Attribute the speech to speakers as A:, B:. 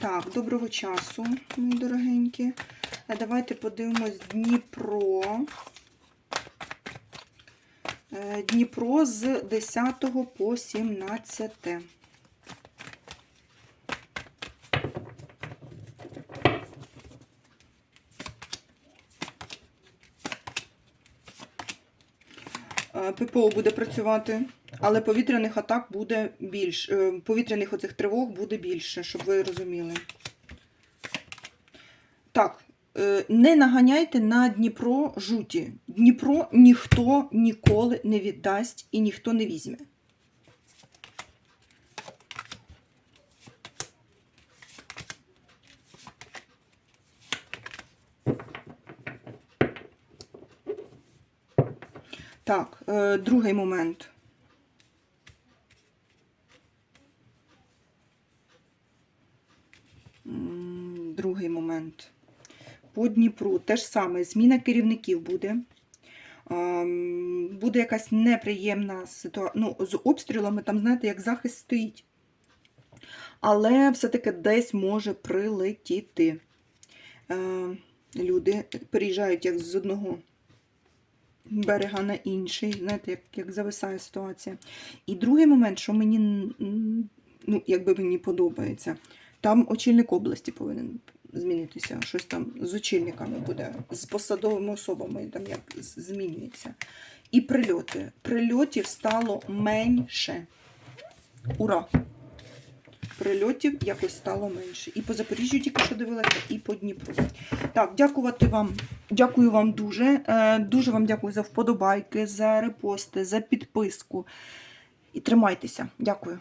A: Так, доброго часу, мої дорогенькі. А Давайте подивимось Дніпро. Е, Дніпро з 10 по 17. ППО буде працювати, але повітряних атак буде більше. Повітряних оцих тривог буде більше, щоб ви розуміли. Так, е, не наганяйте на Дніпро жуті. Дніпро ніхто ніколи не віддасть і ніхто не візьме. Так, е, другий момент. Другий момент. По Дніпру те ж саме, зміна керівників буде. Буде якась неприємна ситуація. Ну, з обстрілами, там, знаєте, як захист стоїть. Але все-таки десь може прилетіти. Е, Люди переїжджають як з одного берега на інший, знаєте, як, як зависає ситуація. І другий момент, що мені ну, якби мені подобається, там очільник області повинен змінитися. Щось там з очільниками буде, з посадовими особами там як змінюється. І прильоти. Прильотів стало менше. Ура! Прильотів якось стало менше. І по Запоріжжю тільки що дивилася, і по Дніпру. Так, дякувати вам. Дякую вам дуже. Е, Дуже вам дякую за вподобайки, за репости, за підписку. І тримайтеся. Дякую.